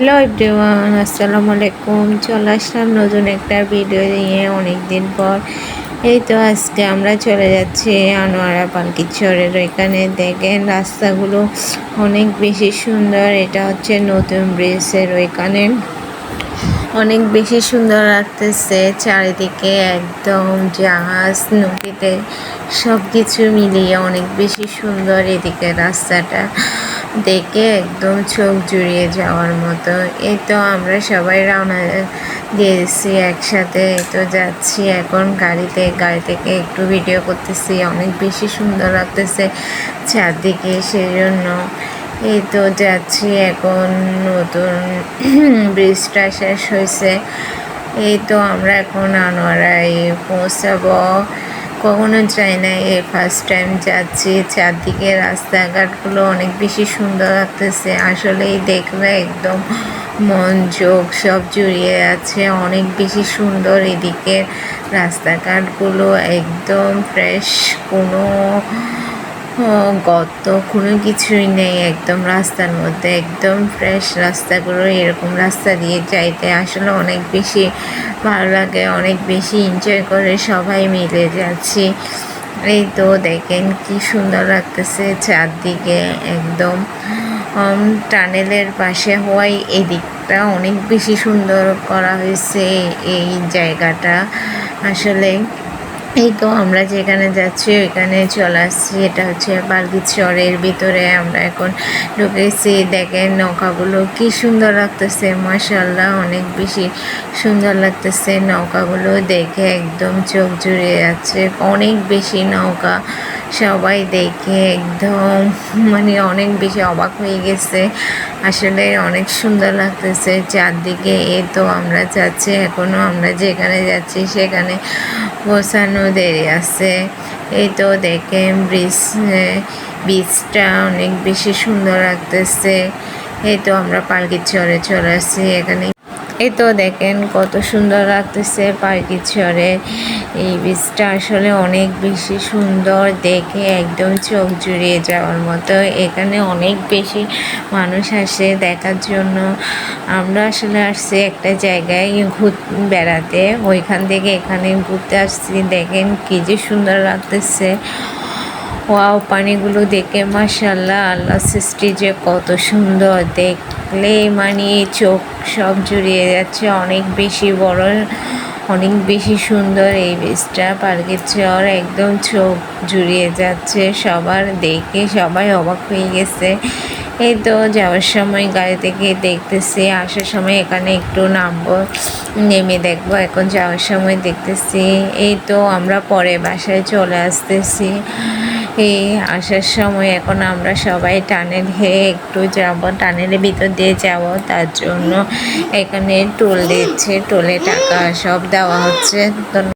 Hello everyone আসসালামু আলাইকুম। চলে আসলাম নতুন একটা ভিডিও নিয়ে অনেক দিন পর। এই তো আজকে আমরা চলে যাচ্ছি আনোয়ারা পালকিচরের ওইখানে দেখেন রাস্তাগুলো অনেক বেশি সুন্দর। এটা হচ্ছে নতুন ব্রিজের ওইখানে। অনেক বেশি সুন্দর লাগতেছে। চারিদিকে একদম জাহাজ, নদীতে সব কিছু মিলিয়ে অনেক বেশি সুন্দর এদিকে রাস্তাটা। দেখে একদম চোখ জুড়িয়ে যাওয়ার মতো। এই তো আমরা সবাই রওনা দিয়েছি একসাথে তো যাচ্ছি এখন গাড়িতে, গাড়ি থেকে একটু ভিডিও করতেছি, অনেক বেশি সুন্দর লাগতেছে চারদিকে সেই জন্য এই তো যাচ্ছি এখন, নতুন ব্রিজটা শেষ হয়েছে। এই তো আমরা এখন আনোয়ারায় পৌঁছাবো। কখনো যাই না। এ ফার্স্ট টাইম যাচ্ছি। চারদিকে রাস্তাঘাটগুলো অনেক বেশি সুন্দর লাগতেছে। আসলেই দেখলে একদম মন, চোখ সব জুড়িয়ে আছে। অনেক বেশি সুন্দর এদিকে রাস্তাঘাটগুলো। একদম ফ্রেশ কোনো গত কোনো কিছুই নেই, একদম রাস্তার মধ্যে, একদম ফ্রেশ রাস্তাগুলো, এরকম রাস্তা দিয়ে যাইতে আসলে অনেক বেশি ভালো লাগে, অনেক বেশি এনজয় করে সবাই মিলে যাচ্ছি। এই তো দেখেন কি সুন্দর লাগতেছে চারদিকে, একদম টানেলের পাশে হওয়াই এদিকটা অনেক বেশি সুন্দর করা হয়েছে এই জায়গাটা। আসলে এই তো আমরা যেখানে যাচ্ছি, ওইখানে চলে আসছি। এটা হচ্ছে চরের ভিতরে। আমরা এখন ঢুকেছি। দেখেন নৌকাগুলো কি সুন্দর লাগতেছে মাসাল্লাহ অনেক বেশি সুন্দর লাগতেছে নৌকাগুলো। দেখে একদম চোখ জুড়ে যাচ্ছে। অনেক বেশি নৌকা। সবাই দেখে একদম মানে অনেক বেশি অবাক হয়ে গেছে। আসলে অনেক সুন্দর লাগতেছে চারদিকে। এ তো আমরা যাচ্ছি এখনও আমরা যেখানে যাচ্ছি সেখানে পৌঁছানো দেরি আছে। এই তো দেখে ব্রিজ বীজটা অনেক বেশি সুন্দর লাগতেছে। এই তো আমরা পালকির চরে চলে আসছি, এখানে এই তো দেখেন কত সুন্দর লাগতেছে পার্কির চরে এই বীজটা আসলে অনেক বেশি সুন্দর, দেখে একদম চোখ জুড়িয়ে যাওয়ার মতো। এখানে অনেক বেশি মানুষ আসে দেখার জন্য। আমরা আসলে আসছি একটা জায়গায় ঘুর, বেড়াতে। ওইখান থেকে এখানে ঘুরতে আসছি। দেখেন কি যে সুন্দর লাগতেছে। ওয়াও, পানিগুলো দেখে মাসাল্লাহ আল্লাহ সৃষ্টি যে কত সুন্দর। দেখলে মানে চোখ সব জুড়িয়ে যাচ্ছে, অনেক বেশি বড়, অনেক বেশি সুন্দর। এই বীজটা পার্কের চর একদম চোখ জুড়িয়ে যাচ্ছে, সবার দেখে সবাই অবাক হয়ে গেছে। এই তো যাওয়ার সময় গাড়ি থেকে দেখতেছি, আসার সময় এখানে একটু নামবো, নেমে দেখব, এখন যাওয়ার সময় দেখতেছি। এই তো আমরা পরে বাসায় চলে আসতেছি। এই আসার সময় এখন আমরা সবাই টানেল হয়ে একটু যাব, টানেলের ভিতর দিয়ে যাব, তার জন্য এখানে টোল দিচ্ছে, টোলে টাকা সব দেওয়া হচ্ছে।